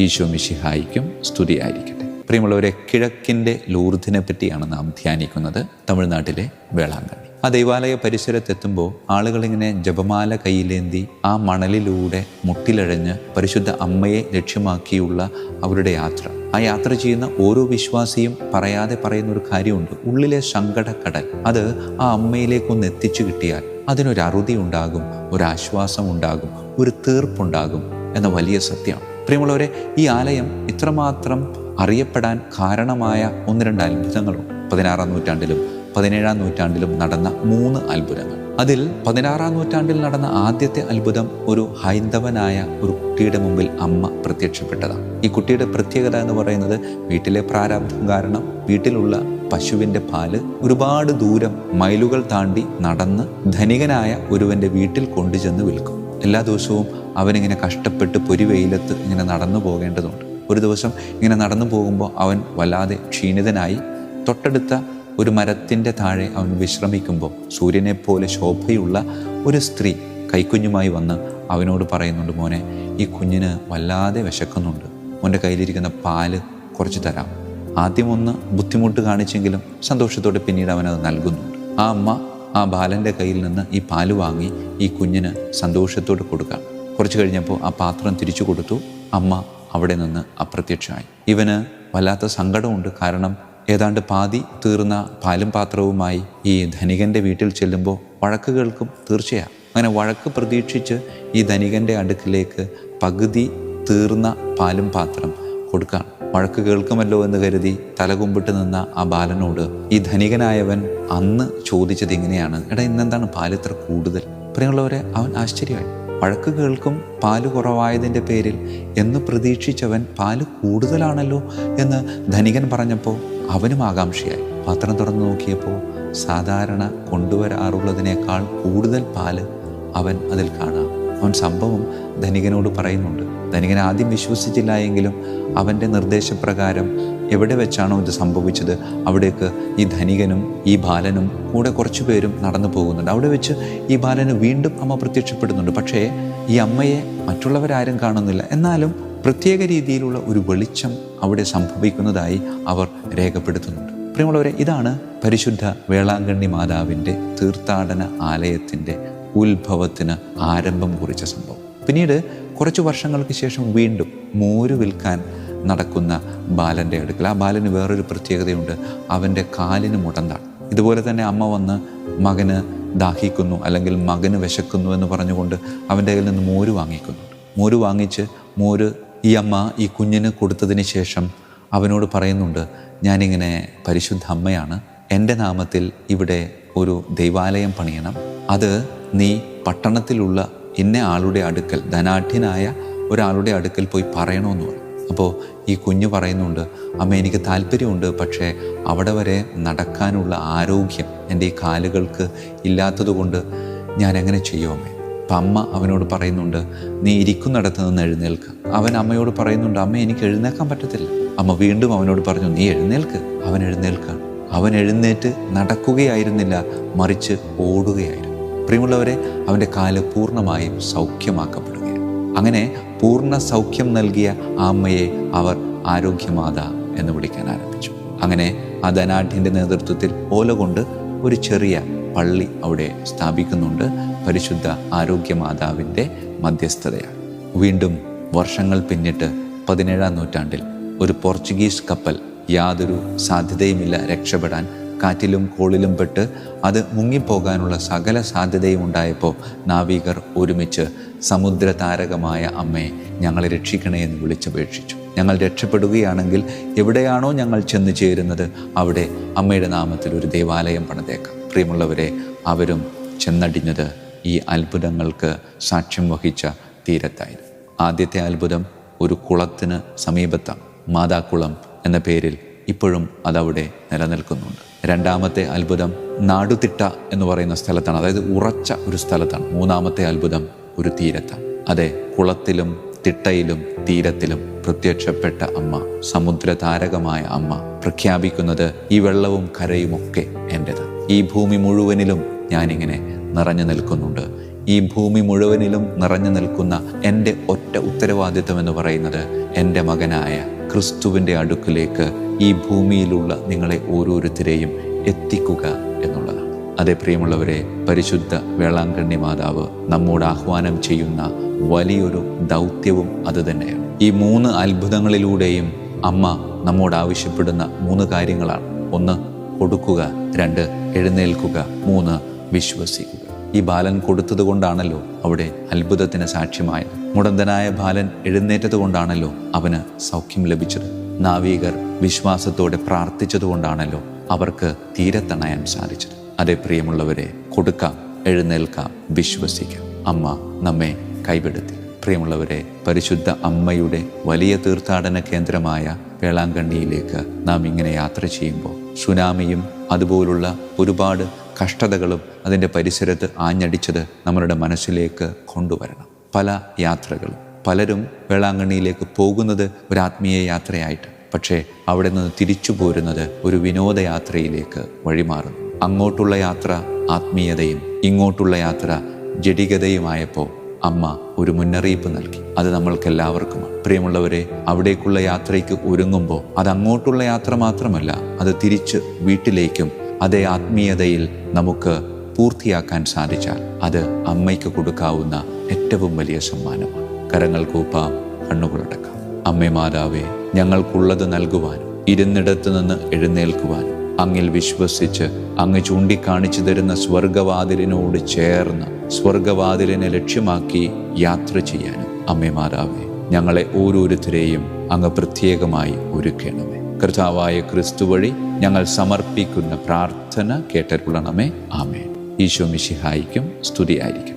ഈശോ മിഷിഹായിക്കും സ്തുതിയായിരിക്കട്ടെ. പ്രിയമുള്ളവരെ കിഴക്കിന്റെ ലൂർദിനെ പറ്റിയാണ് നാം ധ്യാനിക്കുന്നത് തമിഴ്നാട്ടിലെ വേളാങ്കണ്ണി. ആ ദൈവാലയ പരിസരത്തെത്തുമ്പോൾ ആളുകളിങ്ങനെ ജപമാല കയ്യിലേന്തി ആ മണലിലൂടെ മുട്ടിലഴഞ്ഞ് പരിശുദ്ധ അമ്മയെ ലക്ഷ്യമാക്കിയുള്ള അവരുടെ യാത്ര. ആ യാത്ര ചെയ്യുന്ന ഓരോ വിശ്വാസിയും പറയാതെ പറയുന്ന ഒരു കാര്യമുണ്ട്. ഉള്ളിലെ സങ്കടക്കടൽ. അത് ആ അമ്മയിലേക്കൊന്ന് എത്തിച്ചു കിട്ടിയാൽ അതിനൊരു അറുതി ഉണ്ടാകും ഒരാശ്വാസം ഉണ്ടാകും ഒരു തീർപ്പുണ്ടാകും എന്ന വലിയ സത്യമാണ്. പ്രിയമുള്ളവരെ ഈ ആലയം ഇത്രമാത്രം അറിയപ്പെടാൻ കാരണമായ ഒന്ന് രണ്ട് അത്ഭുതങ്ങളുണ്ട് പതിനാറാം നൂറ്റാണ്ടിലും പതിനേഴാം നൂറ്റാണ്ടിലും നടന്ന മൂന്ന് അത്ഭുതങ്ങൾ. അതിൽ പതിനാറാം നൂറ്റാണ്ടിൽ നടന്ന ആദ്യത്തെ അത്ഭുതം ഒരു ഹൈന്ദവനായ ഒരു കുട്ടിയുടെ മുമ്പിൽ അമ്മ പ്രത്യക്ഷപ്പെട്ടതാണ്. ഈ കുട്ടിയുടെ പ്രത്യേകത എന്ന് പറയുന്നത് വീട്ടിലെ പ്രാരാബ്ധം കാരണം വീട്ടിലുള്ള പശുവിന്റെ പാൽ ഒരുപാട് ദൂരം മൈലുകൾ താണ്ടി നടന്ന് ധനികനായ ഒരുവന്റെ വീട്ടിൽ കൊണ്ടുചെന്ന് വിൽക്കും. എല്ലാ ദിവസവും അവനിങ്ങനെ കഷ്ടപ്പെട്ട് പൊരിവെയിലത്ത് ഇങ്ങനെ നടന്നു പോകേണ്ടതുണ്ട്. ഒരു ദിവസം ഇങ്ങനെ നടന്നു പോകുമ്പോൾ അവൻ വല്ലാതെ ക്ഷീണിതനായി തൊട്ടടുത്ത ഒരു മരത്തിന്റെ താഴെ അവൻ വിശ്രമിക്കുമ്പോൾ സൂര്യനെ പോലെ ശോഭയുള്ള ഒരു സ്ത്രീ കൈക്കുഞ്ഞുമായി വന്ന് അവനോട് പറയുന്നുണ്ട് മോനെ ഈ കുഞ്ഞിന് വല്ലാതെ വിശക്കുന്നുണ്ട്. മോന്റെ കയ്യിലിരിക്കുന്ന പാൽ കുറച്ച് തരാം. ആദ്യം ഒന്ന് ബുദ്ധിമുട്ട് കാണിച്ചെങ്കിലും സന്തോഷത്തോടെ പിന്നീട് അവനത് നൽകുന്നുണ്ട്. ആ അമ്മ ആ ബാലന്റെ കയ്യിൽ നിന്ന് ഈ പാൽ വാങ്ങി ഈ കുഞ്ഞിന് സന്തോഷത്തോടെ കൊടുക്കാം. കുറച്ച് കഴിഞ്ഞപ്പോൾ ആ പാത്രം തിരിച്ചു കൊടുത്തു. അമ്മ അവിടെ നിന്ന് അപ്രത്യക്ഷമായി. ഇവന് വല്ലാത്ത സങ്കടമുണ്ട്. കാരണം ഏതാണ്ട് പാതി തീർന്ന പാലും പാത്രവുമായി ഈ ധനികന്റെ വീട്ടിൽ ചെല്ലുമ്പോൾ വഴക്കുകൾക്കും തീർച്ചയാണ് അങ്ങനെ വഴക്ക് പ്രതീക്ഷിച്ച് ഈ ധനികന്റെ അടുക്കിലേക്ക് പകുതി തീർന്ന പാലും പാത്രം കൊടുക്കാൻ വഴക്ക് കേൾക്കുമല്ലോ എന്ന് കരുതി തലകുമ്പിട്ട് നിന്ന ആ ബാലനോട് ഈ ധനികനായവൻ അന്ന് ചോദിച്ചത് ഇങ്ങനെയാണ്. എടാ ഇന്നെന്താണ് പാലിത്ര കൂടുതൽ? പ്രിയമുള്ളവരെ അവൻ ആശ്ചര്യമായി. വഴക്ക് കേൾക്കും പാൽ കുറവായതിന്റെ പേരിൽ എന്ന് പ്രതീക്ഷിച്ചവൻ പാൽ കൂടുതലാണല്ലോ എന്ന് ധനികൻ പറഞ്ഞപ്പോൾ അവനും ആകാംക്ഷയായി. പാത്രം തുറന്നു നോക്കിയപ്പോൾ സാധാരണ കൊണ്ടുവരാറുള്ളതിനേക്കാൾ കൂടുതൽ പാൽ അവൻ അതിൽ കാണാം. അവൻ സംഭവം ധനികനോട് പറയുന്നുണ്ട്. ധനികൻ ആദ്യം വിശ്വസിച്ചില്ല എങ്കിലും അവന്റെ നിർദ്ദേശപ്രകാരം എവിടെ വെച്ചാണോ ഇത് സംഭവിച്ചത് അവിടേക്ക് ഈ ധനികനും ഈ ബാലനും കൂടെ കുറച്ചു പേരും നടന്നു പോകുന്നുണ്ട്. അവിടെ വെച്ച് ഈ ബാലന് വീണ്ടും അമ്മ പ്രത്യക്ഷപ്പെടുന്നുണ്ട്. പക്ഷേ ഈ അമ്മയെ മറ്റുള്ളവരാരും കാണുന്നില്ല. എന്നാലും പ്രത്യേക രീതിയിലുള്ള ഒരു വെളിച്ചം അവിടെ സംഭവിക്കുന്നതായി അവർ രേഖപ്പെടുത്തുന്നുണ്ട്. പ്രിയമുള്ളവരെ ഇതാണ് പരിശുദ്ധ വേളാങ്കണ്ണി മാതാവിന്റെ തീർത്ഥാടന ആലയത്തിന്റെ ഉത്ഭവത്തിന് ആരംഭം കുറിച്ച സംഭവം. പിന്നീട് കുറച്ച് വർഷങ്ങൾക്ക് ശേഷം വീണ്ടും മോര് വിൽക്കാൻ നടക്കുന്ന ബാലന്റെ അടുക്കൽ. ആ ബാലന് വേറൊരു പ്രത്യേകതയുണ്ട്. അവന്റെ കാലിന് മുടന്താണ്. ഇതുപോലെ തന്നെ അമ്മ വന്ന് മകന് ദാഹിക്കുന്നു അല്ലെങ്കിൽ മകന് വിശക്കുന്നു എന്ന് പറഞ്ഞുകൊണ്ട് അവന്റെ കയ്യിൽ നിന്ന് മോര് വാങ്ങിക്കുന്നുണ്ട് മോര് വാങ്ങിച്ച് മോര് ഈ അമ്മ ഈ കുഞ്ഞിന് കൊടുത്തതിന് ശേഷം അവനോട് പറയുന്നുണ്ട് ഞാനിങ്ങനെ പരിശുദ്ധ അമ്മയാണ്. എന്റെ നാമത്തിൽ ഇവിടെ ഒരു ദൈവാലയം പണിയണം. അത് നീ പട്ടണത്തിലുള്ള ഇന്ന ആളുടെ അടുക്കൽ ധനാഢ്യനായ ഒരാളുടെ അടുക്കൽ പോയി പറയണമെന്ന് പറഞ്ഞു. അപ്പോൾ ഈ കുഞ്ഞ് പറയുന്നുണ്ട് അമ്മ എനിക്ക് താല്പര്യമുണ്ട് പക്ഷേ അവിടെ വരെ നടക്കാനുള്ള ആരോഗ്യം എന്റെ ഈ കാലുകൾക്ക് ഇല്ലാത്തതുകൊണ്ട് ഞാൻ എങ്ങനെ ചെയ്യും അമ്മേ? അപ്പം അമ്മ അവനോട് പറയുന്നുണ്ട് നീ ഇരിക്കുന്നിടത്ത് നിന്ന് എഴുന്നേൽക്ക്. അവൻ അമ്മയോട് പറയുന്നുണ്ട് അമ്മ എനിക്ക് എഴുന്നേൽക്കാൻ പറ്റത്തില്ല. അമ്മ വീണ്ടും അവനോട് പറഞ്ഞു നീ എഴുന്നേൽക്ക്. അവൻ എഴുന്നേൽക്കാണ്. അവൻ എഴുന്നേറ്റ് നടക്കുകയായിരുന്നില്ല മറിച്ച് ഓടുകയായിരുന്നു. പ്രിയമുള്ളവരെ അവന്റെ കാൽ പൂർണമായും സൗഖ്യമാക്കപ്പെടുകയാണ്. അങ്ങനെ പൂർണ സൗഖ്യം നൽകിയ ആ അമ്മയെ അവർ ആരോഗ്യമാത എന്ന് വിളിക്കാൻ ആരംഭിച്ചു. അങ്ങനെ ആ ധനാഢ്യന്റെ നേതൃത്വത്തിൽ ഓല കൊണ്ട് ഒരു ചെറിയ പള്ളി അവിടെ സ്ഥാപിക്കുന്നുണ്ട്. പരിശുദ്ധ ആരോഗ്യമാതാവിന്റെ മധ്യസ്ഥതയാണ്. വീണ്ടും വർഷങ്ങൾ പിന്നിട്ട് പതിനേഴാം നൂറ്റാണ്ടിൽ ഒരു പോർച്ചുഗീസ് കപ്പൽ യാതൊരു സാധ്യതയുമില്ല രക്ഷപ്പെടാൻ കാറ്റിലും കോളിലും പെട്ട് അത് മുങ്ങിപ്പോകാനുള്ള സകല സാധ്യതയും ഉണ്ടായപ്പോൾ നാവികർ ഒരുമിച്ച് സമുദ്ര താരകമായ അമ്മയെ ഞങ്ങളെ രക്ഷിക്കണേ എന്ന് വിളിച്ചപേക്ഷിച്ചു. ഞങ്ങൾ രക്ഷപ്പെടുകയാണെങ്കിൽ എവിടെയാണോ ഞങ്ങൾ ചെന്ന് ചേരുന്നത് അവിടെ അമ്മയുടെ നാമത്തിൽ ഒരു ദേവാലയം പണിതേക്കാം. പ്രിയമുള്ളവരെ അവരും ചെന്നടിഞ്ഞത് ഈ അത്ഭുതങ്ങൾക്ക് സാക്ഷ്യം വഹിച്ച തീരത്തായിരുന്നു. ആദ്യത്തെ അത്ഭുതം ഒരു കുളത്തിന് സമീപത്താണ്. മാതാക്കുളം എന്ന പേരിൽ ഇപ്പോഴും അതവിടെ നിലനിൽക്കുന്നുണ്ട്. രണ്ടാമത്തെ അത്ഭുതം നാടുതിട്ട എന്ന് പറയുന്ന സ്ഥലത്താണ്. അതായത് ഉറച്ച ഒരു സ്ഥലത്താണ്. മൂന്നാമത്തെ അത്ഭുതം ഒരു തീരത്താണ്. അതെ കുളത്തിലും തിട്ടയിലും തീരത്തിലും പ്രത്യക്ഷപ്പെട്ട അമ്മ സമുദ്ര താരകമായ അമ്മ പ്രഖ്യാപിക്കുന്നത് ഈ വെള്ളവും കരയുമൊക്കെ എന്റെതാണ് ഈ ഭൂമി മുഴുവനിലും ഞാനിങ്ങനെ നിറഞ്ഞു നിൽക്കുന്നുണ്ട്. ഈ ഭൂമി മുഴുവനിലും നിറഞ്ഞു നിൽക്കുന്ന എന്റെ ഒറ്റ ഉത്തരവാദിത്വം എന്ന് പറയുന്നത് എന്റെ മകനായ ക്രിസ്തുവിന്റെ അടുക്കിലേക്ക് ഈ ഭൂമിയിലുള്ള നിങ്ങളെ ഓരോരുത്തരെയും എത്തിക്കുക എന്നുള്ളതാണ്. അതേ പ്രിയമുള്ളവരെ പരിശുദ്ധ വേളാങ്കണ്ണി മാതാവ് നമ്മോട് ആഹ്വാനം ചെയ്യുന്ന വലിയൊരു ദൗത്യവും അതുതന്നെയാണ് ഈ മൂന്ന് അത്ഭുതങ്ങളിലൂടെയും അമ്മ നമ്മോട് ആവശ്യപ്പെടുന്ന മൂന്ന് കാര്യങ്ങളാണ്. ഒന്ന് കൊടുക്കുക. രണ്ട് എഴുന്നേൽക്കുക. മൂന്ന് വിശ്വസിക്കുക. ഈ ബാലൻ കൊടുത്തത് കൊണ്ടാണല്ലോ അവിടെ അത്ഭുതത്തിന് സാക്ഷ്യമായത്. മുടന്തനായ ബാലൻ എഴുന്നേറ്റത് കൊണ്ടാണല്ലോ അവന് സൗഖ്യം ലഭിച്ചത്. നാവികർ വിശ്വാസത്തോടെ പ്രാർത്ഥിച്ചതുകൊണ്ടാണല്ലോ അവർക്ക് തീരത്തണയാൻ സാധിച്ചത്. അതേ പ്രിയമുള്ളവരെ കൊടുക്കാം എഴുന്നേൽക്കാം വിശ്വസിക്കാം. അമ്മ നമ്മെ കൈപെടുത്തി പ്രിയമുള്ളവരെ പരിശുദ്ധ അമ്മയുടെ വലിയ തീർത്ഥാടന കേന്ദ്രമായ വേളാങ്കണ്ണിയിലേക്ക് നാം ഇങ്ങനെ യാത്ര ചെയ്യുമ്പോൾ സുനാമിയും അതുപോലുള്ള ഒരുപാട് കഷ്ടതകളും അതിന്റെ പരിസരത്ത് ആഞ്ഞടിച്ചത് നമ്മളുടെ മനസ്സിലേക്ക് കൊണ്ടുവരണം. പല യാത്രകളും. പലരും വേളാങ്കണ്ണിയിലേക്ക് പോകുന്നത് ഒരു ആത്മീയ യാത്രയായിട്ട്. പക്ഷേ അവിടെ നിന്ന് തിരിച്ചു പോരുന്നത് ഒരു വിനോദയാത്രയിലേക്ക് വഴിമാറുന്നു. അങ്ങോട്ടുള്ള യാത്ര ആത്മീയതയും ഇങ്ങോട്ടുള്ള യാത്ര ജഡികതയുമായപ്പോൾ അമ്മ ഒരു മുന്നറിയിപ്പ് നൽകി. അത് നമ്മൾക്ക് എല്ലാവർക്കുമാണ് പ്രിയമുള്ളവരെ അവിടേക്കുള്ള യാത്രയ്ക്ക് ഒരുങ്ങുമ്പോൾ അത് അങ്ങോട്ടുള്ള യാത്ര മാത്രമല്ല അത് തിരിച്ച് വീട്ടിലേക്കും അതേ ആത്മീയതയിൽ നമുക്ക് പൂർത്തിയാക്കാൻ സാധിച്ചാൽ അത് അമ്മയ്ക്ക് കൊടുക്കാവുന്ന ഏറ്റവും വലിയ സമ്മാനമാണ്. കരങ്ങൾ കൂപ്പാം കണ്ണുകളടക്കാം അമ്മേ മാതാവേ ഞങ്ങൾക്കുള്ളത് നൽകുവാനും ഇരുന്നിടത്ത് നിന്ന് എഴുന്നേൽക്കുവാനും അങ്ങിൽ വിശ്വസിച്ച് അങ്ങ് ചൂണ്ടിക്കാണിച്ചു തരുന്ന സ്വർഗവാതിലിനോട് ചേർന്ന് സ്വർഗവാതിലിനെ ലക്ഷ്യമാക്കി യാത്ര ചെയ്യാനും അമ്മേ മാതാവേ ഞങ്ങളെ ഓരോരുത്തരെയും അങ്ങ് പ്രത്യേകമായി ഒരുക്കണമേ. കർത്താവായ ക്രിസ്തു വഴി ഞങ്ങൾ സമർപ്പിക്കുന്ന പ്രാർത്ഥന കേട്ടരുളണമേ ആമേ ഈശോ മിശിഹായിക്കും സ്തുതിയായിരിക്കും.